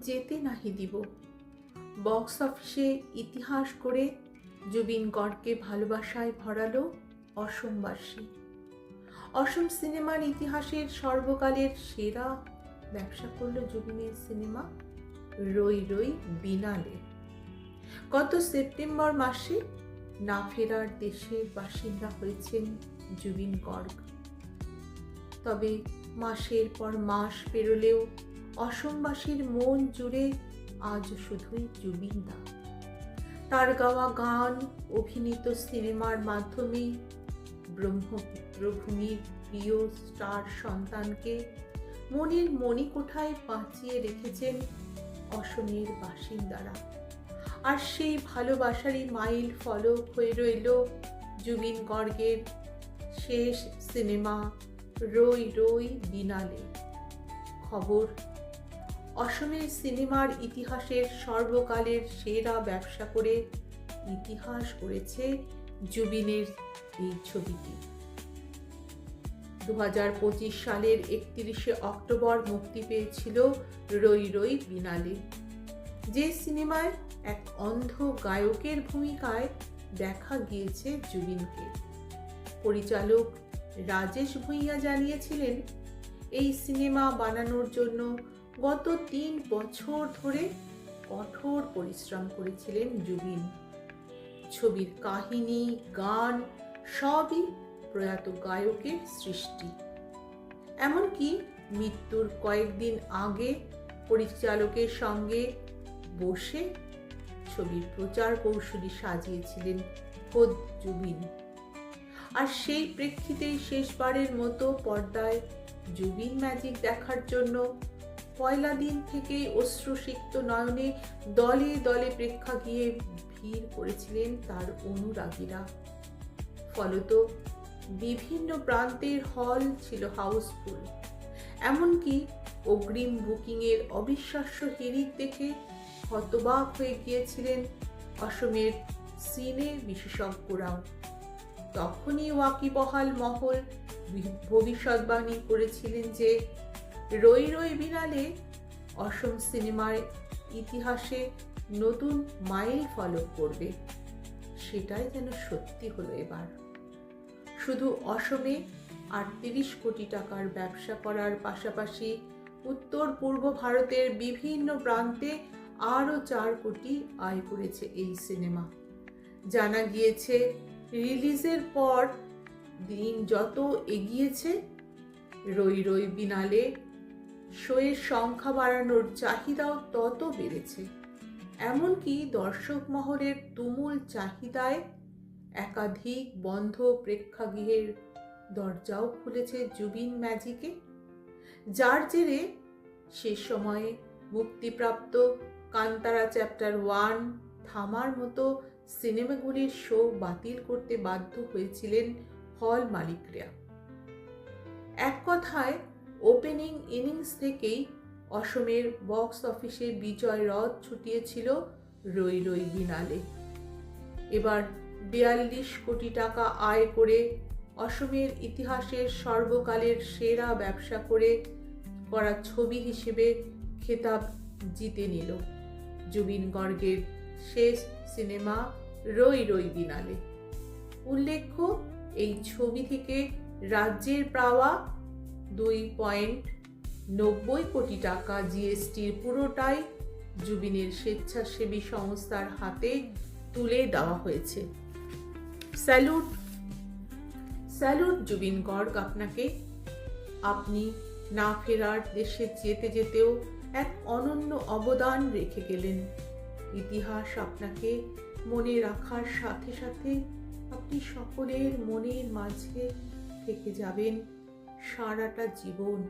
যেতে নাহি দিব। বক্স অফিসে ইতিহাস করে জুবিন গড়কে ভালোবাসায় ভরালো অসমবাসী। অসম সিনেমার ইতিহাসের সর্বকালের সেরা ব্যবসা করল জুবিনের সিনেমা রই রই বিনালে। গত সেপ্টেম্বর মাসে না ফেরার দেশের বাসিন্দা হয়েছেন জুবিন গর্গ তবে মাসের পর মাস পেরোলেও অসমবাসীর মন জুড়ে আজ শুধুই জুবিন দা। তার গাওয়া গান, অভিনীত সিনেমার মাধ্যমে ব্রহ্মপুত্র ভূমির প্রিয় স্টার সন্তানকে মনের মণিকোঠায় বাঁচিয়ে রেখেছেন অসমের বাসিন্দারা। আর সেই ভালোবাসারই মাইল ফলক হয়ে রইল জুবিন গর্গের শেষ সিনেমা রই রই বিনালে। খবর অসমের সিনেমার ইতিহাসের সর্বকালের সেরা ব্যবসা করে ইতিহাস করেছে জুবিনের এই ছবিটি। দু সালের একত্রিশে অক্টোবর মুক্তি পেয়েছিল রই রই বিনালে। যে সিনেমায় এক অন্ধ গায়কের ভূমিকায় দেখা গিয়েছে জুবিনকে। পরিচালক রাজেশ ভূঁইয়া জানিয়েছিলেন, এই সিনেমা বানানোর জন্য গত তিন বছর ধরে কঠোর পরিশ্রম করেছিলেন জুবিন। ছবির কাহিনী, গান সবই প্রয়াত গায়কের সৃষ্টি। এমনকি মৃত্যুর কয়েকদিন আগে পরিচালকের সঙ্গে বসে ছবির প্রচার কৌশলী সাজিয়েছিলেন খোদ জুবিন। আর সেই প্রেক্ষিতেই শেষবারের মতো পর্দায় জুবিন ম্যাজিক দেখার জন্য পয়লা দিন থেকে অশ্রুসিক্ত নয়নে দলে দলে প্রেক্ষাগৃহে ভিড় করেছিলেন তার অনুরাগীরা। ফলত বিভিন্ন প্রান্তের হল ছিল হাউসফুল এমনকি অগ্রিম বুকিংয়ের অবিশ্বাস্য হিরিক দেখে হতবাক হয়ে গিয়েছিলেন অসমের সিনে বিশেষজ্ঞরাও। তখনই ওয়াকিবহাল মহল ভবিষ্যৎবাণী করেছিলেন যে রই রই বিনালে অসম সিনেমার ইতিহাসে নতুন মাইল ফলক করবে। সেটাই যেন সত্যি হলো এবার। শুধু অসমে আটত্রিশ কোটি টাকার ব্যবসা করার পাশাপাশি উত্তর পূর্ব ভারতের বিভিন্ন প্রান্তে আরও চার কোটি আয় করেছে এই সিনেমা। জানা গিয়েছে, রিলিজের পর দিন যত এগিয়েছে, রই রই বিনালে শোয়ের সংখ্যা বাড়ানোর চাহিদাও তত বেড়েছে। এমনকি দর্শক মহলের তুমুল চাহিদায় একাধিক বন্ধ প্রেক্ষাগৃহের দরজাও খুলেছে জুবিন ম্যাজিকে, যার জেরে সে সময়ে মুক্তিপ্রাপ্ত কান্তারা চ্যাপ্টার ওয়ান থামার মতো সিনেমাগুলির শো বাতিল করতে বাধ্য হয়েছিলেন হল মালিকরা। এক কথায় ওপেনিং ইনিংস থেকেই অসমের বক্স অফিসে বিজয় রথ ছুটিয়েছিল রই রই বিনালে। এবার বিয়াল্লিশ কোটি টাকা আয় করে অসমের ইতিহাসের সর্বকালের সেরা ব্যবসা করে করা ছবি হিসেবে খেতাব জিতে নিল। জুবিন গর্গের শেষ সিনেমা রই রই বিনালে। উল্লেখ্য, এই ছবি থেকে রাজ্যের পাওয়া দুই পয়েন্ট নব্বই কোটি টাকা জিএসটির পুরোটাই জুবিনের স্বেচ্ছাসেবী সংস্থার হাতে তুলে দেওয়া হয়েছে। স্যালুট স্যালুট জুবিন গর্গ, আপনাকে আপনি না ফেরার দেশে যেতে যেতেও এক অনন্য অবদান রেখে গেলেন। ইতিহাস আপনাকে মনে রাখার সাথে সাথে আপনি সকলের মনের মাঝে থেকে যাবেন। সারাটা জীবন